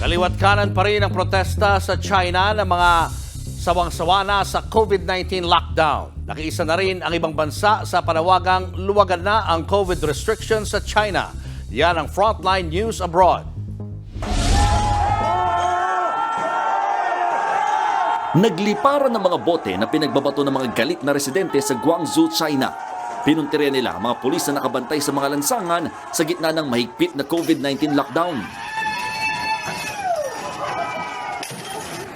Kaliwat kanan pa rin ang protesta sa China ng mga sawang-sawa na sa COVID-19 lockdown. Nakiisa na rin ang ibang bansa sa panawagang luwagan na ang COVID restrictions sa China. Yan ang Frontline News Abroad. Nagliparan ng mga bote na pinagbabato ng mga galit na residente sa Guangzhou, China. Pinuntirya nila ang mga pulis na nakabantay sa mga lansangan sa gitna ng mahigpit na COVID-19 lockdown.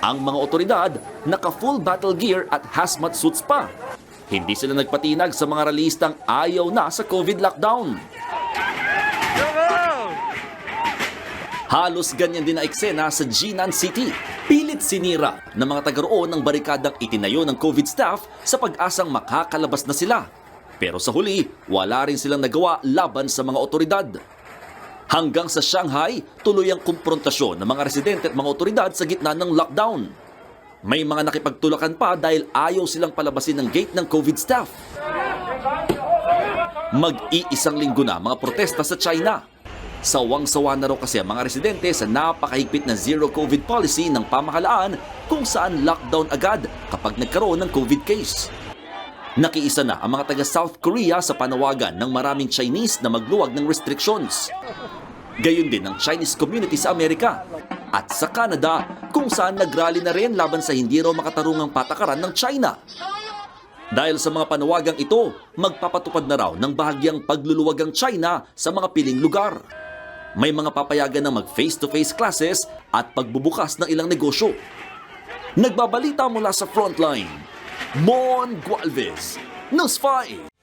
Ang mga otoridad naka-full battle gear at hazmat suits pa. Hindi sila nagpatinag sa mga ralistang ayaw na sa COVID lockdown. Halos ganyan din ang eksena sa Jinan City. Pilit sinira ng mga taga roon ng barikadang itinayo ng COVID staff sa pag-asang makakalabas na sila. Pero sa huli, wala rin silang nagawa laban sa mga otoridad. Hanggang sa Shanghai, tuloy ang kumprontasyon ng mga residente at mga otoridad sa gitna ng lockdown. May mga nakipagtulakan pa dahil ayaw silang palabasin ng gate ng COVID staff. Mag-iisang linggo na mga protesta sa China. Sawang-sawa na raw kasi ang mga residente sa napakahigpit na zero COVID policy ng pamahalaan kung saan lockdown agad kapag nagkaroon ng COVID case. Nakiisa na ang mga taga South Korea sa panawagan ng maraming Chinese na magluwag ng restrictions. Gayon din ang Chinese community sa Amerika at sa Canada kung saan nagrally na rin laban sa hindi raw makatarungang patakaran ng China. Dahil sa mga panawagang ito, magpapatupad na raw ng bahagyang pagluluwag ang China sa mga piling lugar. May mga papayagan ng mag face-to-face classes at pagbubukas ng ilang negosyo. Nagbabalita mula sa frontline, Mon Gualvez, News 5.